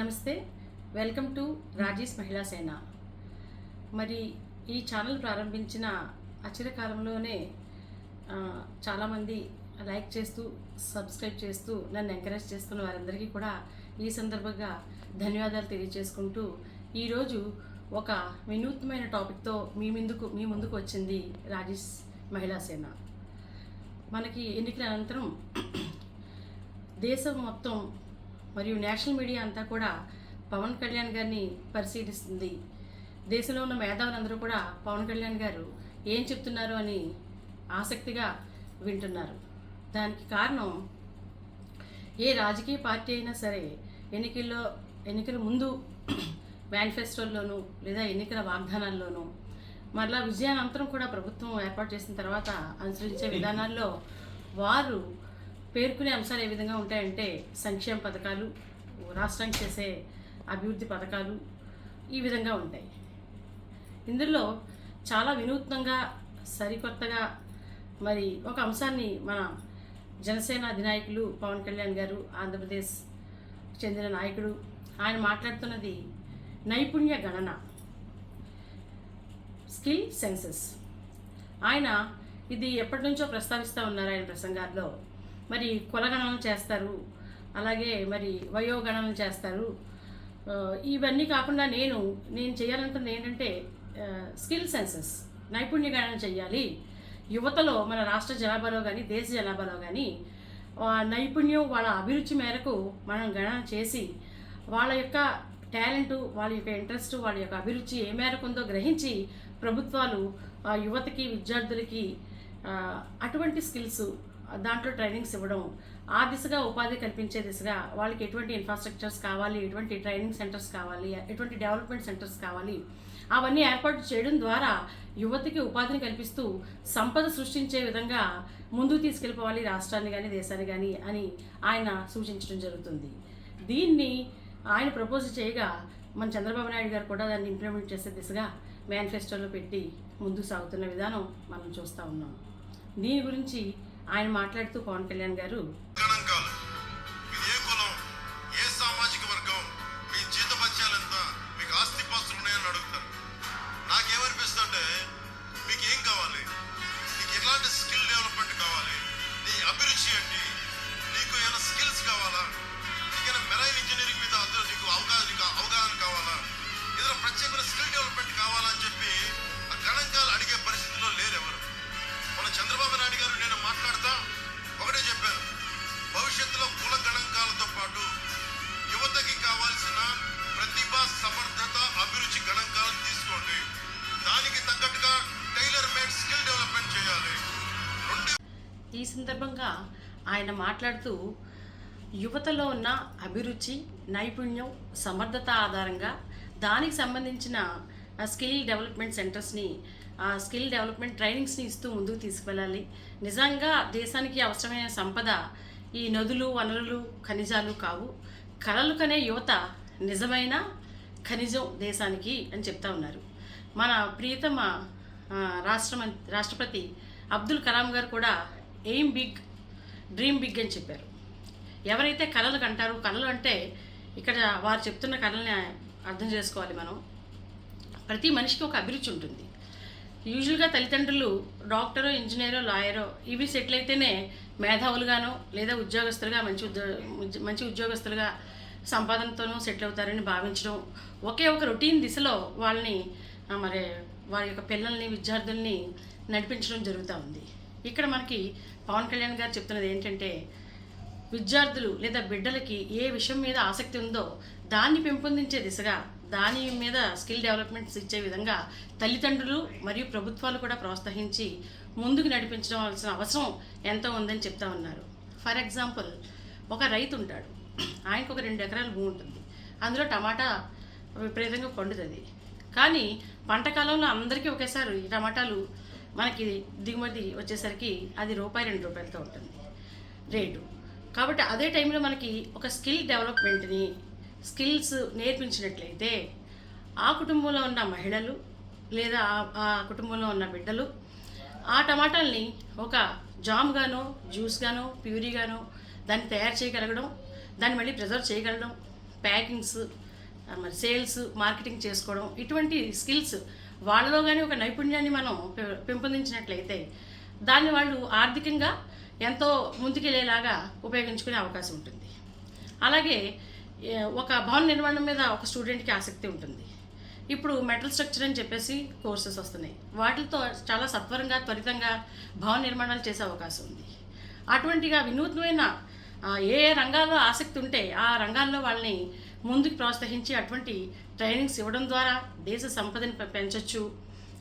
నమస్తే. Welcome to Rajesh మహిళా సేన. మరి ఈ ఛానల్ ప్రారంభించిన అచిరకాలంలోనే చాలామంది లైక్ చేస్తూ సబ్స్క్రైబ్ చేస్తూ నన్ను ఎంకరేజ్ చేస్తున్న వారందరికీ కూడా ఈ సందర్భంగా ధన్యవాదాలు తెలియజేసుకుంటూ ఈరోజు ఒక వినూత్నమైన టాపిక్తో మీ ముందుకు మీ ముందుకు వచ్చింది రాజేష్ మహిళా సేన. మనకి ఎన్నికల అనంతరం దేశం మొత్తం మరియు నేషనల్ మీడియా అంతా కూడా పవన్ కళ్యాణ్ గారిని పరిశీలిస్తుంది. దేశంలో ఉన్న మేధావులందరూ కూడా పవన్ కళ్యాణ్ గారు ఏం చెప్తున్నారు అని ఆసక్తిగా వింటున్నారు. దానికి కారణం ఏ రాజకీయ పార్టీ అయినా సరే ఎన్నికల్లో ఎన్నికల ముందు మేనిఫెస్టోల్లోనూ లేదా ఎన్నికల వాగ్దానాల్లోనూ మరలా విజయానంతరం కూడా ప్రభుత్వం ఏర్పాటు చేసిన తర్వాత అనుసరించే విధానాల్లో వారు పేర్కొనే అంశాలు ఏ విధంగా ఉంటాయంటే సంక్షేమ పథకాలు రాష్ట్రానికి చేసే అభివృద్ధి పథకాలు ఈ విధంగా ఉంటాయి. ఇందులో చాలా వినూత్నంగా సరికొత్తగా మరి ఒక అంశాన్ని మన జనసేన అధినాయకులు పవన్ కళ్యాణ్ గారు ఆంధ్రప్రదేశ్ చెందిన నాయకుడు ఆయన మాట్లాడుతున్నది నైపుణ్య గణన స్కిల్ సెన్సెస్. ఆయన ఇది ఎప్పటి నుంచో ప్రస్తావిస్తూ ఉన్నారు ఆయన ప్రసంగాల్లో. మరి కులగణన చేస్తారు. అలాగే మరి వయోగణన చేస్తారు. ఇవన్నీ కాకుండా నేను నేను చేయాలనుకున్నది ఏంటంటే స్కిల్ సెన్సెస్ నైపుణ్య గణన చేయాలి. యువతలో మన రాష్ట్ర జనాభాలో కానీ దేశ జనాభాలో కానీ నైపుణ్యం వాళ్ళ అభిరుచి మేరకు మనం గణన చేసి వాళ్ళ యొక్క టాలెంట్ వాళ్ళ యొక్క ఇంట్రెస్ట్ వాళ్ళ యొక్క అభిరుచి ఏ మేరకు ఉందో గ్రహించి ప్రభుత్వాలు ఆ యువతకి విద్యార్థులకి అటువంటి స్కిల్స్ దాంట్లో ట్రైనింగ్స్ ఇవ్వడం. ఆ దిశగా ఉపాధి కల్పించే దిశగా వాళ్ళకి ఎటువంటి ఇన్ఫ్రాస్ట్రక్చర్స్ కావాలి ఎటువంటి ట్రైనింగ్ సెంటర్స్ కావాలి ఎటువంటి డెవలప్మెంట్ సెంటర్స్ కావాలి అవన్నీ ఏర్పాటు చేయడం ద్వారా యువతకి ఉపాధిని కల్పిస్తూ సంపద సృష్టించే విధంగా ముందుకు తీసుకెళ్ళిపోవాలి రాష్ట్రాన్ని కానీ దేశాన్ని కానీ అని ఆయన సూచించడం జరుగుతుంది. దీన్ని ఆయన ప్రపోజ్ చేయగా మన చంద్రబాబు నాయుడు గారు కూడా దాన్ని ఇంప్లిమెంట్ చేసే దిశగా మేనిఫెస్టోలో పెట్టి ముందుకు సాగుతున్న విధానం మనం చూస్తూ ఉన్నాం. దీని గురించి ఆయన మాట్లాడుతూ పవన్ కళ్యాణ్ గారు ఈ సందర్భంగా ఆయన మాట్లాడుతూ యువతలో ఉన్న అభిరుచి నైపుణ్యం సమర్థత ఆధారంగా దానికి సంబంధించిన స్కిల్ డెవలప్మెంట్ సెంటర్స్ని స్కిల్ డెవలప్మెంట్ ట్రైనింగ్స్ని ఇస్తూ ముందుకు తీసుకువెళ్ళాలి. నిజంగా దేశానికి అవసరమైన సంపద ఈ నదులు వనరులు ఖనిజాలు కావు. కళలు కనే యువత నిజమైన ఖనిజం దేశానికి అని చెప్తా ఉన్నారు. మన ప్రియతమ రాష్ట్రమ రాష్ట్ర రాష్ట్రపతి అబ్దుల్ కలాం గారు కూడా ఎయిమ్ బిగ్ డ్రీమ్ బిగ్ అని చెప్పారు. ఎవరైతే కళలు కంటారో కళలు అంటే ఇక్కడ వారు చెప్తున్న కళల్ని అర్థం చేసుకోవాలి మనం. ప్రతి మనిషికి ఒక అభిరుచి ఉంటుంది. యూజువల్గా తల్లిదండ్రులు డాక్టరో ఇంజనీరో లాయరో ఇవి సెటిల్ అయితేనే మేధావులుగానో లేదా ఉద్యోగస్తులుగా మంచి ఉద్యో మంచి ఉద్యోగస్తులుగా సంపాదనతోనూ సెటిల్ అవుతారని భావించడం ఒకే ఒక రొటీన్ దిశలో వాళ్ళని మరి వారి యొక్క పిల్లల్ని విద్యార్థుల్ని నడిపించడం జరుగుతూ ఉంది. ఇక్కడ మనకి పవన్ కళ్యాణ్ గారు చెప్తున్నది ఏంటంటే విద్యార్థులు లేదా బిడ్డలకి ఏ విషయం మీద ఆసక్తి ఉందో దాన్ని పెంపొందించే దిశగా దాని మీద స్కిల్ డెవలప్మెంట్స్ ఇచ్చే విధంగా తల్లిదండ్రులు మరియు ప్రభుత్వాలు కూడా ప్రోత్సహించి ముందుకు నడిపించవలసిన అవసరం ఎంతో ఉందని చెప్తా ఉన్నారు. ఫర్ ఎగ్జాంపుల్ ఒక రైతు ఉంటాడు. ఆయనకు ఒక రెండు ఎకరాల భూమి ఉంటుంది. అందులో టమాటా విపరీతంగా పండుతుంది. కానీ పంట కాలంలో అందరికీ ఒకేసారి ఈ టమాటాలు మనకి దిగుమతి వచ్చేసరికి అది రూపాయి రెండు రూపాయలతో ఉంటుంది. రేటు. కాబట్టి అదే టైంలో మనకి ఒక స్కిల్ డెవలప్మెంట్ని స్కిల్స్ నేర్పించినట్లయితే ఆ కుటుంబంలో ఉన్న మహిళలు లేదా ఆ- కుటుంబంలో ఉన్న బిడ్డలు ఆ టమాటాల్ని ఒక జామ్గానో జ్యూస్గానో ప్యూరీగానో దాన్ని తయారు చేయగలగడం దాన్ని మళ్ళీ ప్రిజర్వ్ చేయగలగడం ప్యాకింగ్స్ మరి సేల్స్ మార్కెటింగ్ చేసుకోవడం ఇటువంటి స్కిల్స్ వాళ్ళలో కానీ ఒక నైపుణ్యాన్ని మనం పె- పెంపొందించినట్లయితే దాన్ని వాళ్ళు ఆర్థికంగా ఎంతో ముందుకెళ్ళేలాగా ఉపయోగించుకునే అవకాశం ఉంటుంది. అలాగే ఒక భవన నిర్మాణం మీద ఒక స్టూడెంట్కి ఆసక్తి ఉంటుంది. ఇప్పుడు మెటల్ స్ట్రక్చర్ అని చెప్పేసి కోర్సెస్ వస్తున్నాయి. వాటితో చాలా సత్వరంగా త్వరితంగా భవన నిర్మాణాలు చేసే అవకాశం ఉంది. అటువంటిగా వినూత్నమైన ఏ ఏ రంగాల్లో ఆసక్తి ఉంటే ఆ రంగాల్లో వాళ్ళని ముందుకు ప్రోత్సహించి అటువంటి ట్రైనింగ్స్ ఇవ్వడం ద్వారా దేశ సంపదని పెంచవచ్చు పెంచొచ్చు.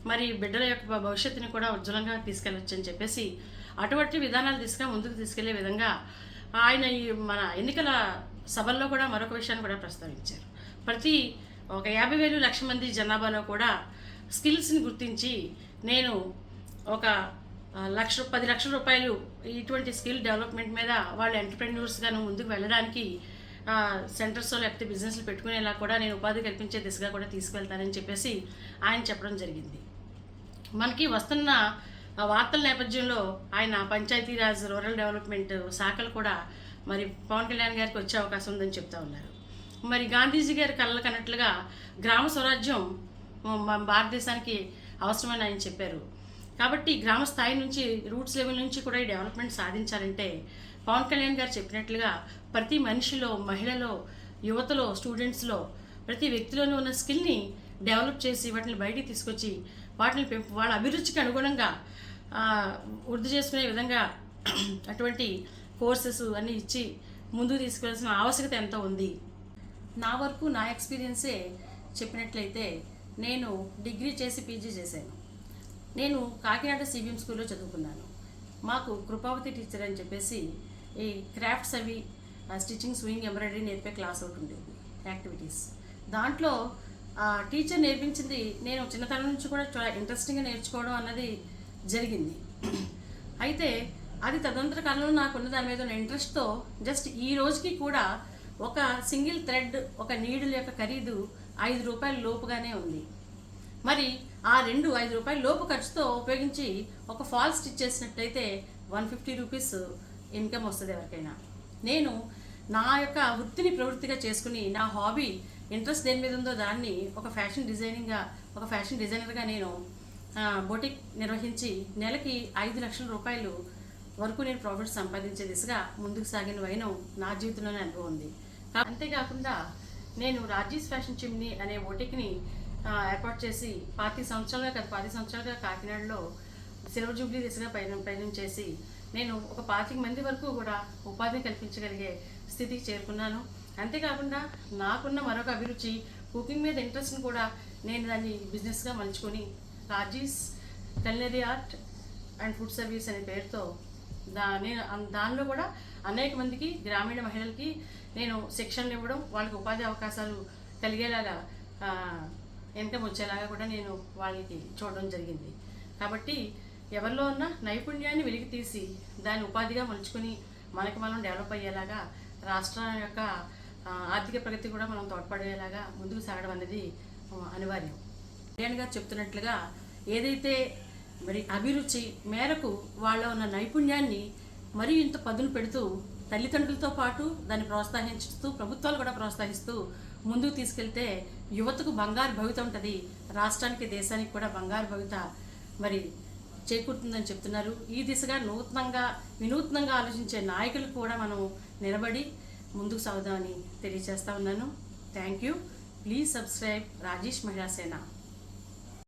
మరి బిడ్డల యొక్క భవిష్యత్తుని కూడా ఉజ్వలంగా తీసుకెళ్ళొచ్చు అని చెప్పేసి అటువంటి విధానాలు తీసుకుని ముందుకు తీసుకెళ్ళే విధంగా ఆయన ఈ మన ఎన్నికల సభల్లో కూడా మరొక విషయాన్ని కూడా ప్రస్తావించారు. ప్రతి ఒక యాభై వేలు లక్ష మంది జనాభాలో కూడా స్కిల్స్ని గుర్తించి నేను ఒక లక్ష పది లక్షల రూపాయలు ఇటువంటి స్కిల్ డెవలప్మెంట్ మీద వాళ్ళు ఎంటర్ప్రెన్యూర్స్గాను ముందుకు వెళ్ళడానికి సెంటర్స్లో లేకపోతే బిజినెస్లు పెట్టుకునేలా కూడా నేను ఉపాధి కల్పించే దిశగా కూడా తీసుకువెళ్తానని చెప్పేసి ఆయన చెప్పడం జరిగింది. మనకి వస్తున్న వార్తల నేపథ్యంలో ఆయన పంచాయతీరాజ్ రూరల్ డెవలప్మెంట్ శాఖలు కూడా మరి పవన్ కళ్యాణ్ గారికి వచ్చే అవకాశం ఉందని చెప్తా ఉన్నారు. మరి గాంధీజీ గారి కళ్ళ కన్నట్లుగా గ్రామ స్వరాజ్యం మన భారతదేశానికి అవసరమని ఆయన చెప్పారు. కాబట్టి గ్రామ స్థాయి నుంచి రూట్స్ లెవెల్ నుంచి కూడా ఈ డెవలప్మెంట్ సాధించాలంటే పవన్ కళ్యాణ్ గారు చెప్పినట్లుగా ప్రతి మనిషిలో మహిళలో యువతలో స్టూడెంట్స్లో ప్రతి వ్యక్తిలోనూ ఉన్న స్కిల్ని డెవలప్ చేసి వాటిని బయటికి తీసుకొచ్చి వాటిని పెంపు వాళ్ళ అభిరుచికి అనుగుణంగా వృద్ధి చేసుకునే విధంగా అటువంటి కోర్సెస్ అన్నీ ఇచ్చి ముందుకు తీసుకోవాల్సిన ఆవశ్యకత ఎంతో ఉంది. నా వరకు నా ఎక్స్పీరియన్సే చెప్పినట్లయితే నేను డిగ్రీ చేసి పీజీ చేశాను. నేను కాకినాడ సిబిఎం స్కూల్లో చదువుకున్నాను. మాకు కృపావతి టీచర్ అని చెప్పేసి ఈ క్రాఫ్ట్స్ అవి స్టిచ్చింగ్ స్వింగ్ ఎంబ్రాయిడరీ నేర్పే క్లాస్ ఒకటి ఉండేది యాక్టివిటీస్. దాంట్లో ఆ టీచర్ నేర్పించింది నేను చిన్నతనం నుంచి కూడా చాలా ఇంట్రెస్టింగ్గా నేర్చుకోవడం అన్నది జరిగింది. అయితే అది తదంతర కాలంలో నాకున్న దాని మీద ఉన్న ఇంట్రెస్ట్తో జస్ట్ ఈ రోజుకి కూడా ఒక సింగిల్ థ్రెడ్ ఒక నీడిల్ యొక్క ఖరీదు ఐదు రూపాయల లోపుగానే ఉంది. మరి ఆ రెండు ఐదు రూపాయల లోపు ఖర్చుతో ఉపయోగించి ఒక ఫాల్ స్టిచ్ చేసినట్లయితే వన్ ఫిఫ్టీ రూపీస్ ఇన్కమ్ వస్తుంది ఎవరికైనా. నేను నా యొక్క వృత్తిని ప్రవృత్తిగా చేసుకుని నా హాబీ ఇంట్రెస్ట్ దేని మీద ఉందో దాన్ని ఒక ఫ్యాషన్ డిజైనింగ్గా ఒక ఫ్యాషన్ డిజైనర్గా నేను బొటిక్ నిర్వహించి నెలకి ఐదు లక్షల రూపాయలు వరకు నేను ప్రాఫిట్ సంపాదించే దిశగా ముందుకు సాగిన వైనం నా జీవితంలోనే అనుభవం ఉంది. అంతేకాకుండా నేను రాజీస్ ఫ్యాషన్ చిమ్ని అనే ఓటిక్ని ఏర్పాటు చేసి పాతి సంవత్సరాలుగా కాదు పాతి సంవత్సరాలుగా కాకినాడలో సిల్వర్ జూబ్లీ దిశగా పయనం పయనం చేసి నేను ఒక పాతిక మంది వరకు కూడా ఉపాధి కల్పించగలిగే స్థితికి చేరుకున్నాను. అంతేకాకుండా నాకున్న మరొక అభిరుచి కుకింగ్ మీద ఇంట్రెస్ట్ని కూడా నేను దాన్ని బిజినెస్గా మలుచుకొని Raji's culinary art and food service అనే పేరుతో దా నేను దానిలో కూడా అనేక మందికి గ్రామీణ మహిళలకి నేను శిక్షణ ఇవ్వడం వాళ్ళకి ఉపాధి అవకాశాలు కలిగేలాగా ఇన్కమ్ వచ్చేలాగా కూడా నేను వాళ్ళకి చూడడం జరిగింది. కాబట్టి ఎవరిలో ఉన్న నైపుణ్యాన్ని వెలికి తీసి దాన్ని ఉపాధిగా మలుచుకొని మనకి మనం డెవలప్ అయ్యేలాగా రాష్ట్రం యొక్క ఆర్థిక ప్రగతి కూడా మనం తోడ్పడేలాగా ముందుకు సాగడం అనేది అనివార్యం. కళ్యాణ్ గారు చెప్తున్నట్లుగా ఏదైతే మరి అభిరుచి మేరకు వాళ్ళ ఉన్న నైపుణ్యాన్ని మరీ ఇంత పదును పెడుతూ తల్లిదండ్రులతో పాటు దాన్ని ప్రోత్సహిస్తూ ప్రభుత్వాలు కూడా ప్రోత్సహిస్తూ ముందుకు తీసుకెళ్తే యువతకు బంగారు భవిత ఉంటుంది. రాష్ట్రానికి దేశానికి కూడా బంగారు భవిత. మరి చేకూరుతుందని చెప్తున్నారు. ఈ దిశగా నూతనంగా వినూత్నంగా ఆలోచించే నాయకులు కూడా మనం నిలబడి ముందుకు సాగుదామని తెలియజేస్తా ఉన్నాను. Thank you please subscribe Rajesh Mahilasena